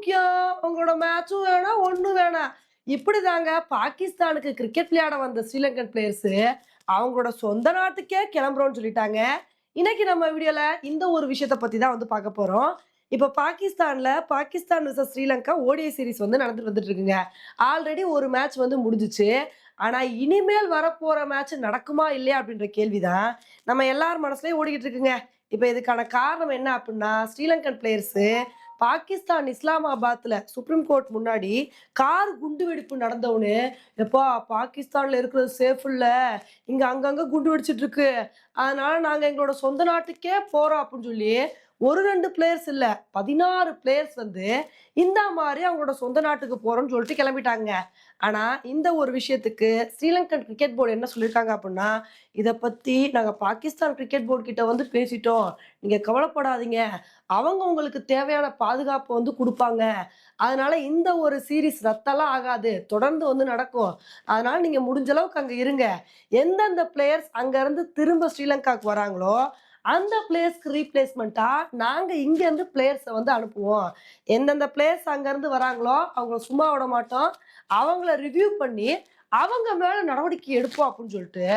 முக்கியம். உங்களோட மேட்சும் வேணாம் ஒன்றும் வேணாம். இப்படிதாங்க பாகிஸ்தானுக்கு கிரிக்கெட் விளையாட வந்த ஸ்ரீலங்கன் பிளேயர்ஸ் அவங்களோட சொந்த நாட்டுக்கே கிளம்புறோம்னு சொல்லிட்டாங்க. இன்னைக்கு நம்ம வீடியோல இந்த ஒரு விஷயத்த பத்தி தான் வந்து பார்க்க போறோம். இப்போ பாகிஸ்தான்ல Pakistan vs Sri Lanka ODI series வந்து நடந்துட்டு வந்துட்டு இருக்குங்க. ஆல்ரெடி ஒரு மேட்ச் வந்து முடிஞ்சுச்சு. ஆனா இனிமேல் வரப்போற மேட்ச் நடக்குமா இல்லையா அப்படின்ற கேள்விதான் நம்ம எல்லார் மனசுலயும் ஓடிக்கிட்டு இருக்குங்க. இப்போ இதுக்கான காரணம் என்ன அப்படின்னா ஸ்ரீலங்கன் பிளேயர்ஸு பாகிஸ்தான் இஸ்லாமாபாத்தில் சுப்ரீம் கோர்ட் முன்னாடி கார் குண்டு வெடிப்பு நடந்தவனு எப்பா பாகிஸ்தானில் இருக்கிறது சேஃப் இல்லை. இங்கே அங்கங்கே குண்டு வெடிச்சிட்டு இருக்கு. அதனால எங்களோட சொந்த நாட்டுக்கே போகிறோம் அப்படின்னு சொல்லி ஒரு ரெண்டு பிளேயர்ஸ் இல்லை பதினாறு பிளேயர்ஸ் வந்து இந்த மாதிரி அவங்களோட சொந்த நாட்டுக்கு போகிறோம்னு சொல்லிட்டு கிளம்பிட்டாங்க. ஆனால் இந்த ஒரு விஷயத்துக்கு ஸ்ரீலங்கன் கிரிக்கெட் போர்டு என்ன சொல்லியிருக்காங்க அப்படின்னா இதை பற்றி நாங்கள் பாகிஸ்தான் கிரிக்கெட் போர்டு கிட்ட வந்து பேசிட்டோம். நீங்கள் கவலைப்படாதீங்க. அவங்க உங்களுக்கு தேவையான பாதுகாப்பு வந்து கொடுப்பாங்க. அதனால இந்த ஒரு சீரிஸ் ரத்தெல்லாம் ஆகாது. தொடர்ந்து வந்து நடக்கும். அதனால நீங்கள் முடிஞ்ச அளவுக்கு அங்க இருங்க. எந்தெந்த பிளேயர்ஸ் அங்கேருந்து திரும்ப ஸ்ரீலங்காவுக்கு வராங்களோ அந்த பிளேஸ்க்கு ரீப்ளேஸ்மெண்ட்டா நாங்க இங்க இருந்து பிளேயர்ஸை வந்து அனுப்புவோம். எந்தெந்த பிளேயர்ஸ் அங்க இருந்து வராங்களோ அவங்கள சும்மா விட மாட்டோம். அவங்கள ரிவ்யூ பண்ணி அவங்க மேல நடவடிக்கை எடுப்போம் அப்படின்னு சொல்லிட்டு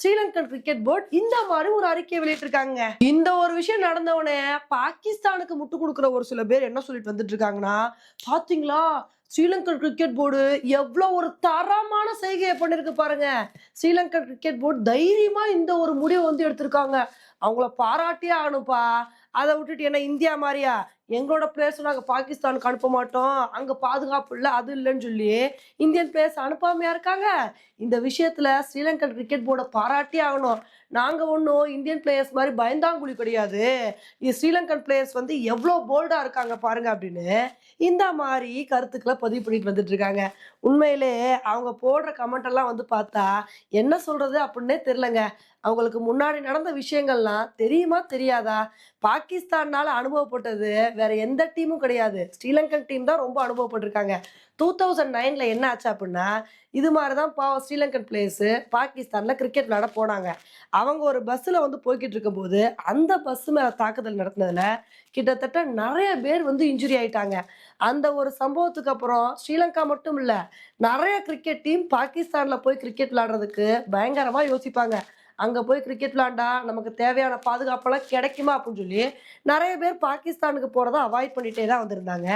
ஸ்ரீலங்கன் கிரிக்கெட் போர்டு இந்த மாதிரி ஒரு அறிக்கையை வெளியிட்டிருக்காங்க. இந்த ஒரு விஷயம் நடந்தவனே பாகிஸ்தானுக்கு முட்டு கொடுக்குற ஒரு சில பேர் என்ன சொல்லிட்டு வந்துட்டு இருக்காங்கன்னா பாத்தீங்களா? ஸ்ரீலங்கன் கிரிக்கெட் போர்டு எவ்வளோ ஒரு தரமான செய்கையை பண்ணிருக்கு பாருங்க. ஸ்ரீலங்கன் கிரிக்கெட் போர்டு தைரியமா இந்த ஒரு முடிவை வந்து எடுத்திருக்காங்க. அவங்கள பாராட்டியே ஆகணும்ப்பா. அதை விட்டுட்டு என்ன இந்தியா மாதிரியா எங்களோட பிளேயர்ஸ் நாங்கள் பாகிஸ்தானுக்கு அனுப்ப மாட்டோம். அங்கே பாதுகாப்பு இல்லை அது இல்லைன்னு சொல்லி இந்தியன் பிளேயர்ஸ் அனுப்பாமையா இருக்காங்க? இந்த விஷயத்தில் ஸ்ரீலங்கன் கிரிக்கெட் போர்டை பாராட்டி ஆகணும். நாங்கள் ஒன்றும் இந்தியன் பிளேயர்ஸ் மாதிரி பயந்தாங்குழி கிடையாது. இது ஸ்ரீலங்கன் பிளேயர்ஸ் வந்து எவ்வளோ போல்டாக இருக்காங்க பாருங்க அப்படின்னு இந்த மாதிரி கருத்துக்களை பதிவு பண்ணிட்டு வந்துட்டு இருக்காங்க. உண்மையிலே அவங்க போடுற கமெண்ட் எல்லாம் வந்து பார்த்தா என்ன சொல்றது அப்படின்னே தெரிலங்க அவங்களுக்கு முன்னாடி நடந்த விஷயங்கள்லாம் தெரியுமா தெரியாதா? பாகிஸ்தான்னால் அனுபவப்பட்டது வேற எந்த டீமும் கிடையாது. ஸ்ரீலங்கன் டீம் தான் ரொம்ப அனுபவப்பட்டிருக்காங்க. டூ தௌசண்ட் நைன்ல என்ன ஆச்சு அப்படின்னா இது மாதிரி தான் பா ஸ்ரீலங்கன் பிளேயர்ஸு பாகிஸ்தான்ல கிரிக்கெட் விளையாட போனாங்க. அவங்க ஒரு பஸ்ஸில் வந்து போய்கிட்டு இருக்கும்போது அந்த பஸ் மேலே தாக்குதல் நடத்தினதுல கிட்டத்தட்ட நிறைய பேர் வந்து இன்ஜுரி ஆயிட்டாங்க. அந்த ஒரு சம்பவத்துக்கு அப்புறம் ஸ்ரீலங்கா மட்டும் இல்லை நிறைய கிரிக்கெட் டீம் பாகிஸ்தான்ல போய் கிரிக்கெட் விளையாடுறதுக்கு பயங்கரமா யோசிப்பாங்க. அங்கே போய் கிரிக்கெட் விளாண்டா நமக்கு தேவையான பாதுகாப்பெல்லாம் கிடைக்குமா? அப்படின்னு சொல்லி நிறைய பேர் பாகிஸ்தானுக்கு போகிறத அவாய்ட் பண்ணிகிட்டே தான் வந்திருந்தாங்க.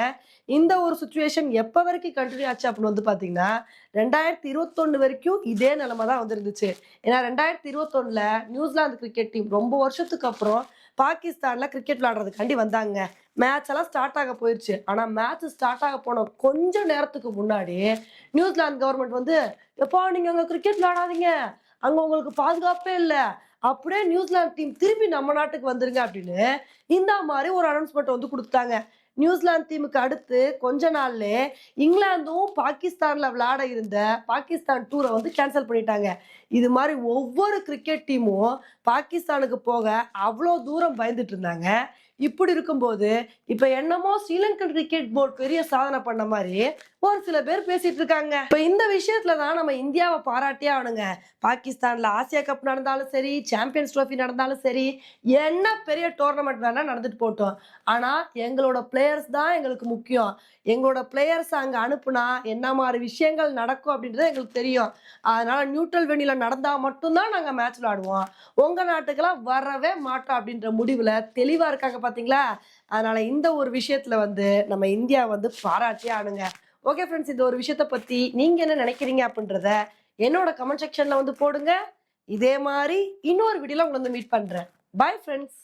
இந்த ஒரு சுச்சுவேஷன் எப்போ வரைக்கும் கண்டினியூ ஆச்சு அப்படின்னு வந்து பார்த்தீங்கன்னா ரெண்டாயிரத்தி இருபத்தொன்று வரைக்கும் இதே நிலமை தான் வந்துருந்துச்சு. ஏன்னா ரெண்டாயிரத்தி இருபத்தொன்னில் நியூசிலாந்து கிரிக்கெட் டீம் ரொம்ப வருஷத்துக்கு அப்புறம் பாகிஸ்தானில் கிரிக்கெட் விளாடுறதுக்காண்டி வந்தாங்க. மேட்ச் எல்லாம் ஸ்டார்ட் ஆக போயிடுச்சு ஆனால் மேட்ச் ஸ்டார்ட் ஆக போன கொஞ்சம் நேரத்துக்கு முன்னாடி நியூசிலாந்து கவர்மெண்ட் வந்து எப்போ நீங்கள் அங்கே கிரிக்கெட் விளாடாதீங்க அங்கே உங்களுக்கு பாதுகாப்பே இல்லை. அப்படியே நியூசிலாந்து டீம் திரும்பி நம்ம நாட்டுக்கு வந்துருங்க அப்படின்னு இந்த மாதிரி ஒரு அனௌன்ஸ்மெண்ட் வந்து கொடுத்தாங்க நியூசிலாந்து டீமுக்கு அடுத்து கொஞ்ச நாள்ல இங்கிலாந்தும் பாகிஸ்தான்ல விளையாட இருந்த பாகிஸ்தான் டூரை வந்து கேன்சல் பண்ணிட்டாங்க. இது மாதிரி ஒவ்வொரு கிரிக்கெட் டீமும் பாகிஸ்தானுக்கு போக அவ்வளோ தூரம் பயந்துட்டு இருந்தாங்க. இப்படி இருக்கும்போது இப்ப என்னமோ ஸ்ரீலங்கன் கிரிக்கெட் போர்டு பெரிய சாதனை பண்ண மாதிரி ஒரு சில பேர் பேசிட்டு இருக்காங்க. இப்ப இந்த விஷயத்துல தான் நம்ம இந்தியாவை பாராட்டியே ஆகணுங்க. பாகிஸ்தான்ல ஆசியா கப் நடந்தாலும் சரி சாம்பியன்ஸ் ட்ரோஃபி நடந்தாலும் சரி என்ன பெரிய டோர்னமெண்ட் வேணா நடந்துட்டு போட்டோம் ஆனா எங்களோட பிளேயர்ஸ் தான் எங்களுக்கு முக்கியம். எங்களோட பிளேயர்ஸ் அங்க அனுப்புனா என்ன மாதிரி விஷயங்கள் நடக்கும் அப்படின்றது எங்களுக்கு தெரியும். அதனால நியூட்ரல் வெனில நடந்தா மட்டும்தான் நாங்க மேட்ச் விளையாடுவோம் உங்க நாட்டுக்கெல்லாம் வரவே மாட்டோம் அப்படின்ற முடிவுல தெளிவா இருக்காங்க பாத்தீங்களா? அதனால இந்த ஒரு விஷயத்துல வந்து நம்ம இந்தியா வந்து பாராட்டியே ஆணுங்க ஓகே ஃப்ரெண்ட்ஸ் இந்த ஒரு விஷயத்த பற்றி நீங்க என்ன நினைக்கிறீங்க அப்படின்றத என்னோட கமெண்ட் செக்ஷன்ல வந்து போடுங்க. இதே மாதிரி இன்னொரு வீடியோவில் உங்களை வந்து மீட் பண்றேன். Bye friends